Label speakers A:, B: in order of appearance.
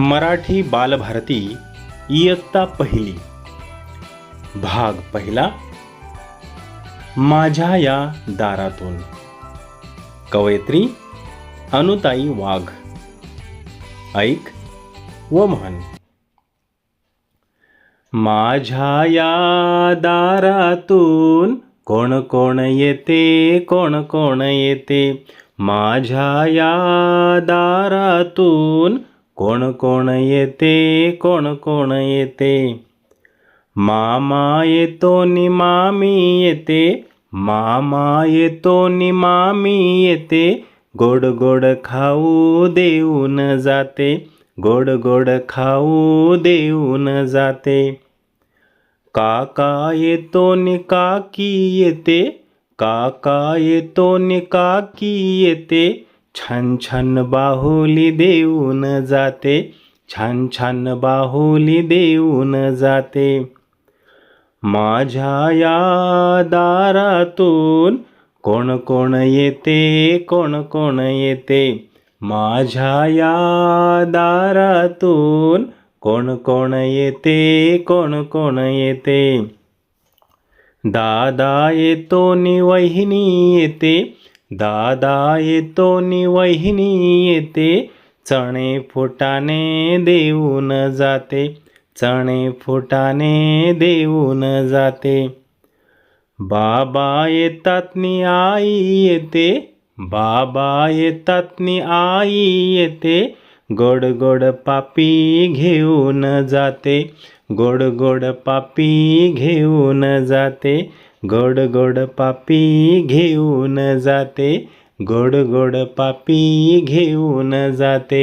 A: मराठी बालभारती इयत्ता पहिली. भाग पहिला. माझ्या या दारातून. कवयित्री अनुताई वाघ. ऐक व म्हण. माझ्या या दारातून कोण कोण येते कोण कोण येते? माझ्या या दारातून कोण कोण येते कोण कोण येते? मामा येतो नि मामी येते मामा येतो नि मामी येते. गोड गोड खाऊ देऊन जाते गोड गोड खाऊ देऊन जाते. काका येतो नि काकी येते काका येतो नि काकी येते. छान छान बाहुली देऊन जाते. छान छान बाहुली देऊन जाते. माझ्या या दारातून कोण कोण येते कोण कोण येते? माझ्या या दारातून कोण कोण येते कोण कोण येते? दादा येतो नि वहिनी येते. दादा येतो नि वहिनी येते. चणे फुटाने देऊन जाते. चणे फुटाने देऊन जाते. बाबा येतात नि आई येते. बाबा येतात नि आई येते. गोड गोड पापी घेऊन जाते. गोड गोड पापी घेऊन जाते. गोड गोड पापी घेऊन जाते. गोड गोड पापी घेऊन जाते.